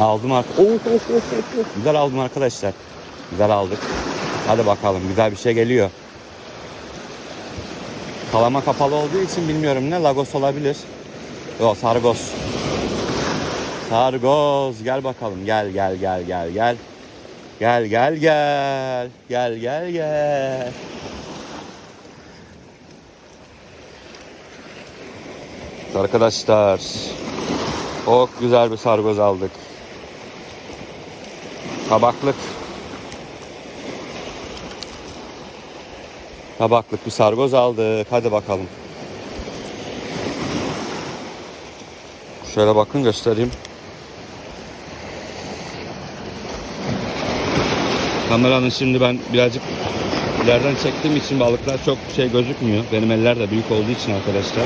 Aldım oh. Güzel aldım arkadaşlar. Güzel aldık. Hadi bakalım güzel bir şey geliyor. Kalama kapalı olduğu için bilmiyorum ne lagos olabilir. Yok sargos. Sargos gel bakalım gel gel gel gel gel. Gel gel gel. Gel gel gel. Arkadaşlar çok güzel bir sargoz aldık. Tabaklık. Tabaklık bir sargoz aldık. Hadi bakalım. Şöyle bakın göstereyim. Kameranın şimdi ben birazcık ileriden çektiğim için balıklar çok şey gözükmüyor. Benim eller de büyük olduğu için arkadaşlar.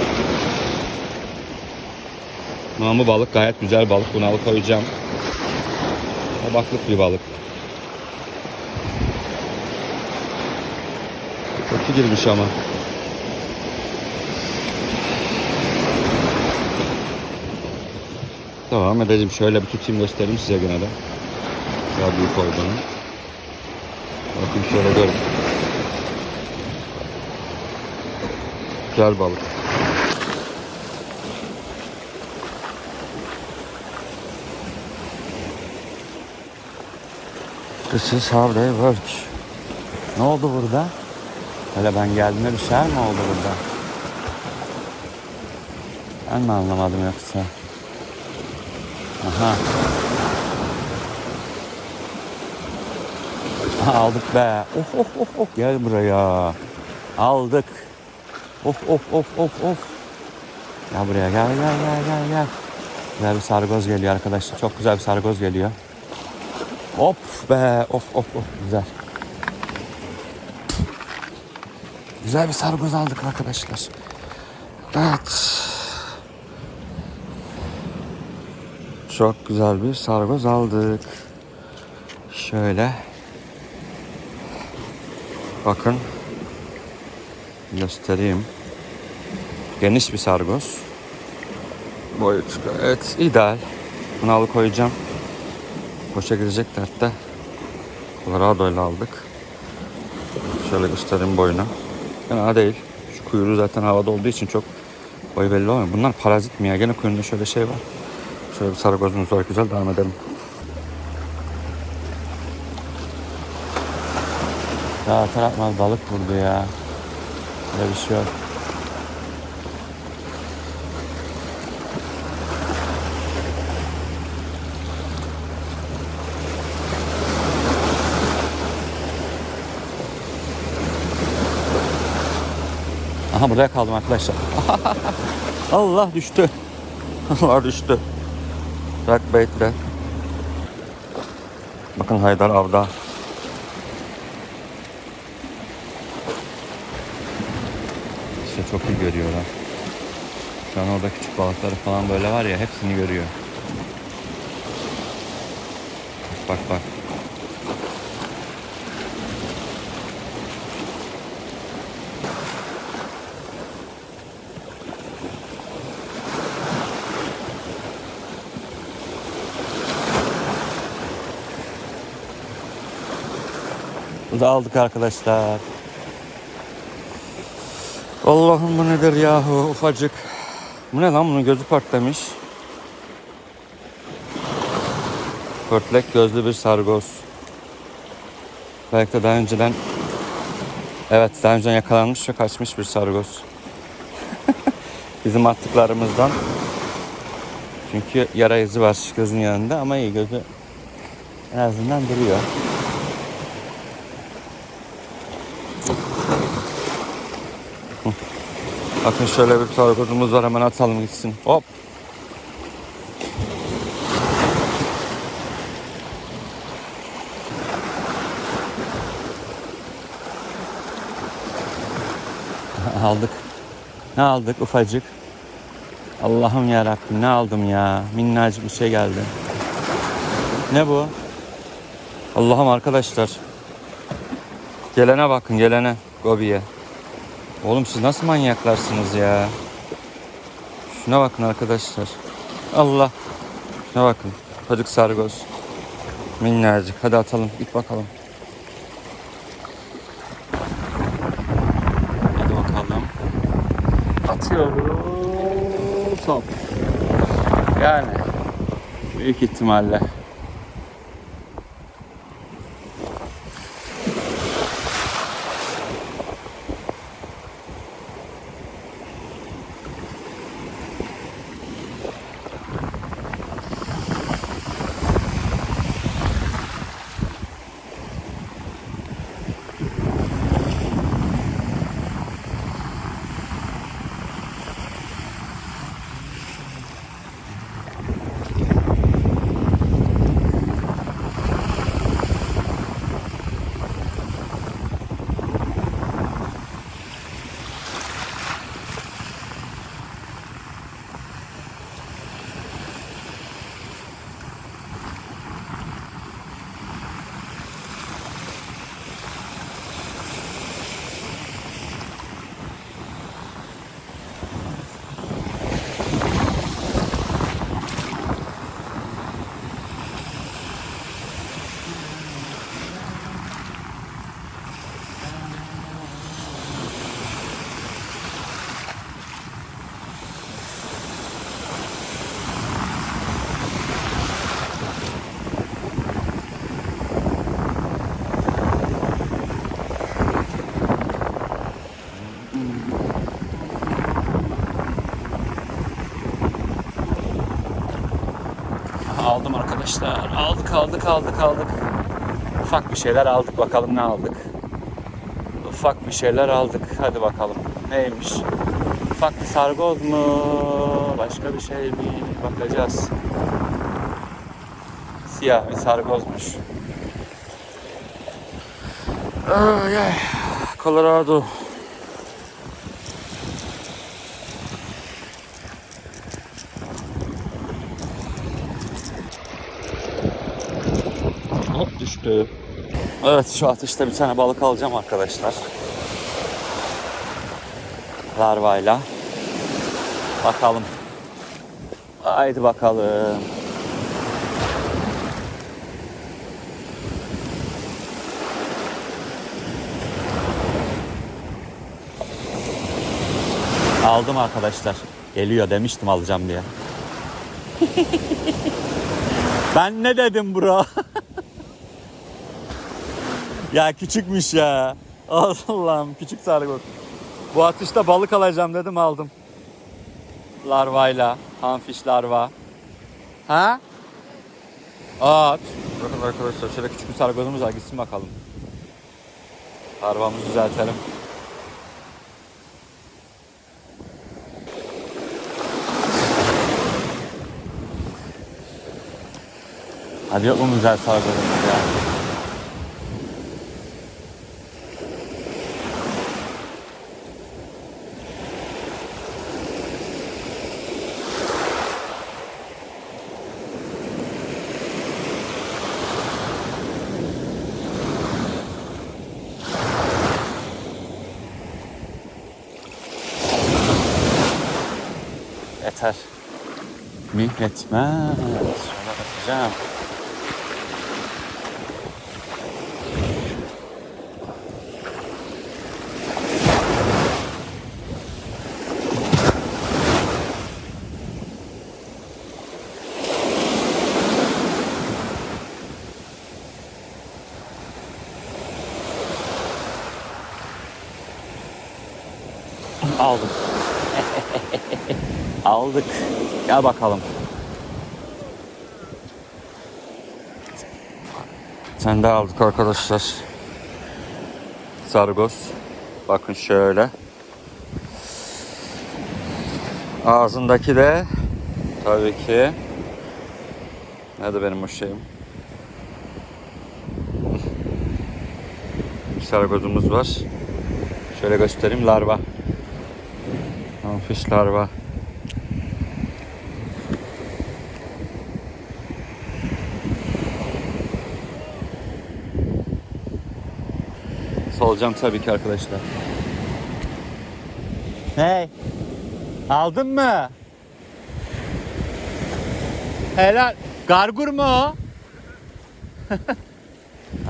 Bu balık gayet güzel balık. Bunu alıp koyacağım. Tabaklık bir balık. Kötü girmiş ama. Devam edelim. Şöyle bir tutayım göstereyim size gene de. Daha büyük olduğunu. Bakın şöyle görün. Güzel balık. This is how they work. Ne oldu burada? Hele ben geldiğimde bir şeyler mi oldu burada? Ben mi anlamadım yoksa? Aha. Aldık be. Of of of of. Gel buraya. Aldık. Of of of of of. Gel buraya gel gel gel gel gel. Güzel bir sargoz geliyor arkadaşlar. Çok güzel bir sargoz geliyor. Hop be. Of of of. Güzel. Güzel bir sargoz aldık arkadaşlar. Evet. Çok güzel bir sargoz aldık. Şöyle. Bakın. Göstereyim. Geniş bir sargoz. Boyut gayet ideal. Bunu alıp koyacağım. Boşa gidecekti hatta. Colorado ile aldık. Şöyle göstereyim boyunu. Fena değil. Şu kuyruğu zaten havada olduğu için çok boyu belli olmuyor. Bunlar parazit mi ya? Gene kuyruğunda şöyle şey var. Şöyle bir sargozumuz var. Güzel devam edelim. Ya tarafmaz balık vurdu ya. Böyle bir şey yok. Aha buraya kaldım arkadaşlar. Allah düştü. Allah düştü. Rock baitle. Bakın Haydar avda. İşte çok iyi görüyorlar. Şu an orada küçük balıkları falan böyle var ya hepsini görüyor. Bak bak. Bu da aldık arkadaşlar. Allah'ım bu nedir yahu ufacık. Bu ne lan bunun gözü patlamış. Pörtlek gözlü bir sargoz. Belki de daha önceden Evet daha önceden yakalanmış ve kaçmış bir sargoz. Bizim attıklarımızdan. Çünkü yara izi var gözün yanında ama iyi gözü en azından duruyor. Bakın şöyle bir sargozumuz var hemen atalım gitsin. Hop. aldık. Ne aldık ufacık. Allah'ım ya Rabbim ne aldım ya. Minnacık bir şey geldi. Ne bu? Allah'ım arkadaşlar. Gelene bakın gelene. Gobiye. Oğlum siz nasıl manyaklarsınız ya? Şuna bakın arkadaşlar. Allah. Şuna bakın. Çocuk sargoz. Minnacık. Hadi atalım. Git bakalım. Hadi bakalım. Atıyoruz. Hop. Yani büyük ihtimalle. Aldım arkadaşlar. Aldık aldık aldık aldık. Ufak bir şeyler aldık bakalım ne aldık. Ufak bir şeyler aldık. Hadi bakalım. Neymiş? Ufak bir sargoz mu? Başka bir şey mi? Bakacağız. Siyah bir sargozmuş. Ay ay. Colorado. Evet şu atışta bir tane balık alacağım arkadaşlar. Larvayla. Bakalım. Haydi bakalım. Aldım arkadaşlar. Geliyor demiştim alacağım diye. ben ne dedim bro? Ya küçükmüş ya. Allah'ım küçük sargoz. Bu atışta balık alacağım dedim aldım. Larvayla, hanfiş larva. Ha? At. Bakın arkadaşlar şöyle küçük bir sargozumuz var gitsin bakalım. Larvamızı düzeltelim. Hadi yok mu güzel sargozumuz ya? Yeter. Mihletmez. Şöyle bakacağım. Aldım. Aldık. Gel bakalım. Sen de aldık arkadaşlar. Sargoz. Bakın şöyle. Ağzındaki de tabii ki Nerede benim o şeyim? Sargozumuz var. Şöyle göstereyim larva. Fiş larva. Solucan tabii ki arkadaşlar. Hey. Aldın mı? Helal. Gargur mu o?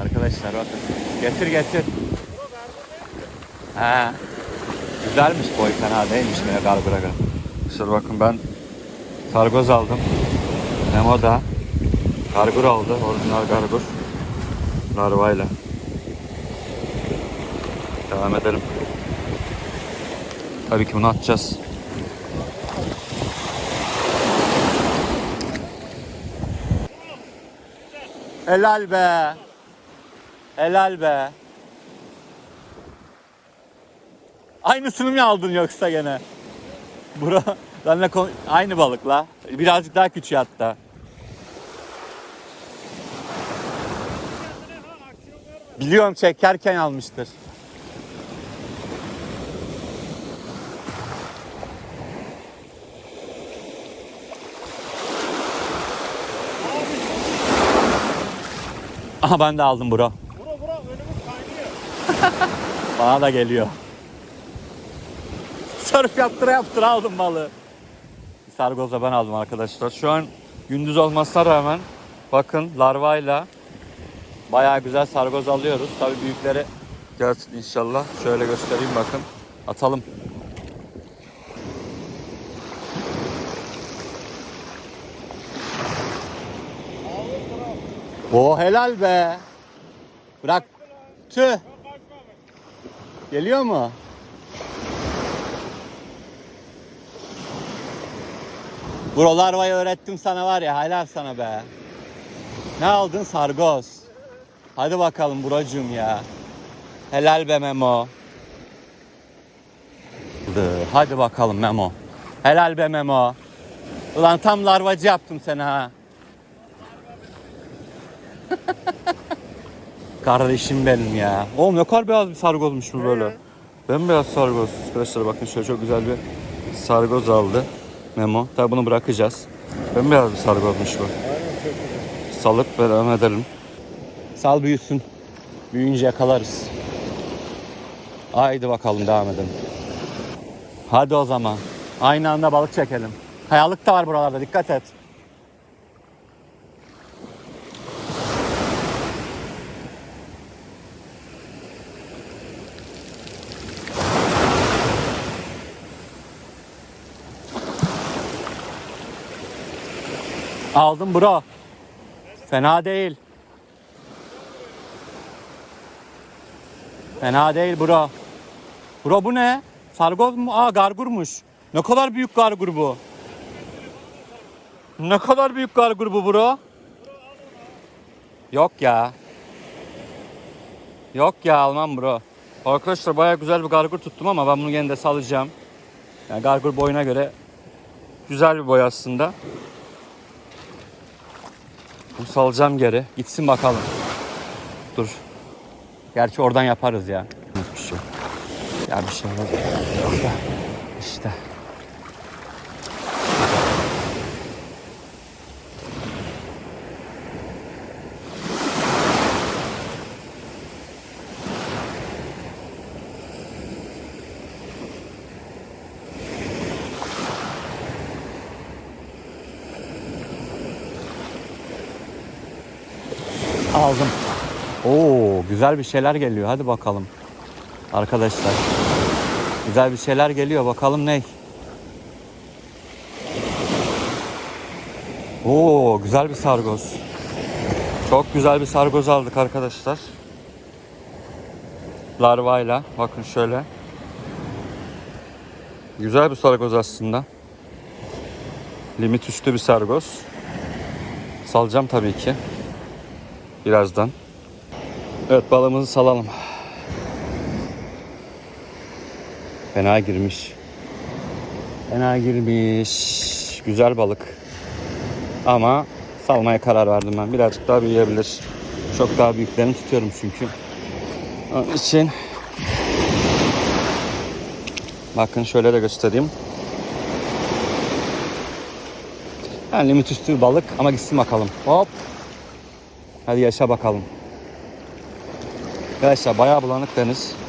Arkadaşlar bakın. Getir getir. He. Güzelmiş boy fena değilmiş yine gargura göre. Bakın ben sargoz aldım. Memo da gargur aldı. Orijinal gargur. Larvayla. Devam edelim. Tabii ki bunu atacağız. Helal be. Helal be. Aynısını mı aldın yoksa gene? Bura benle aynı balıkla. Birazcık daha küçük hatta. Biliyorum çekerken almıştır. Aha ben de aldım bro. Bura bura önümüz kaynıyor. Bana da geliyor. Sörf yaptıra yaptıra aldım balığı. Sargozla ben aldım arkadaşlar. Şu an gündüz olmasına rağmen bakın larvayla bayağı güzel sargoz alıyoruz. Tabii büyükleri gelsin inşallah. Şöyle göstereyim bakın. Atalım. O helal be. Bırak. Tüh. Geliyor mu? Buralar vay öğrettim sana var ya helal sana be. Ne aldın sargoz? Hadi bakalım buracığım ya. Helal be Memo. Hadi bakalım Memo. Helal be Memo. Ulan tam larvacı yaptım seni ha. Kardeşim benim ya. Oğlum ne kadar beyaz bir sargozmuş bu böyle. Bembeyaz sargoz. Arkadaşlar bakın şöyle çok güzel bir sargoz aldı. Memo. Tabi bunu bırakacağız. Bembeyaz bir sargozmuş bu. Salıp devam edelim. Sal büyüsün. Büyüyünce yakalarız. Haydi bakalım devam edelim. Hadi o zaman. Aynı anda balık çekelim. Kayalık da var buralarda dikkat et. Aldım bro. Fena değil. Fena değil bro. Bro bu ne? Sargoz mu? Aa gargurmuş. Ne kadar büyük gargur bu. Ne kadar büyük gargur bu bro. Yok ya. Yok ya almam bro. Arkadaşlar baya güzel bir gargur tuttum ama ben bunu gene de salacağım. Yani gargur boyuna göre güzel bir boy aslında. Bu salacağım geri. Gitsin bakalım. Dur. Gerçi oradan yaparız ya. Bir şey. Ya bir şey yok. Yok da. İşte. Aldım. Oo, güzel bir şeyler geliyor. Hadi bakalım. Arkadaşlar. Güzel bir şeyler geliyor. Bakalım ne? Oo, güzel bir sargoz. Çok güzel bir sargoz aldık arkadaşlar. Larvayla. Bakın şöyle. Güzel bir sargoz aslında. Limit üstü bir sargoz. Salacağım tabii ki. Birazdan. Evet balığımızı salalım. Fena girmiş. Fena girmiş. Güzel balık. Ama salmaya karar verdim ben. Birazcık daha büyüyebilir. Çok daha büyüklerini tutuyorum çünkü. Onun için Bakın şöyle de göstereyim. Yani limit üstü balık ama gitsin bakalım. Hop. Hadi yaşa bakalım. Arkadaşlar bayağı bulanık deniz.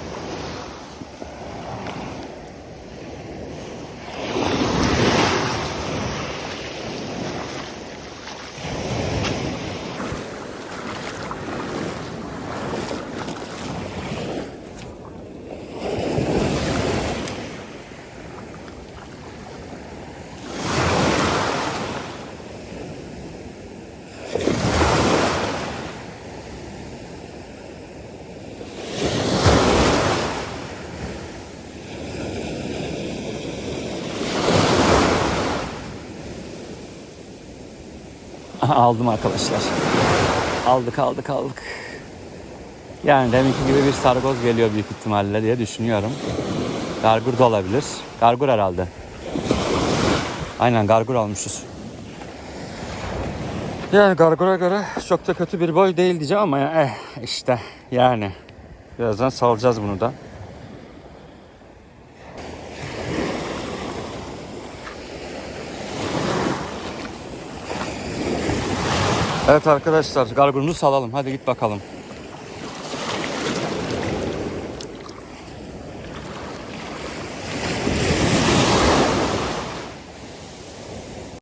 Aldım arkadaşlar. Aldık aldık aldık. Yani deminki gibi bir sargoz geliyor büyük ihtimalle diye düşünüyorum. Gargur da olabilir. Gargur herhalde. Aynen gargur almışız. Yani gargura göre çok da kötü bir boy değil diyeceğim ama ya, eh, işte yani. Birazdan salacağız bunu da. Evet arkadaşlar gargurunu salalım. Hadi git bakalım.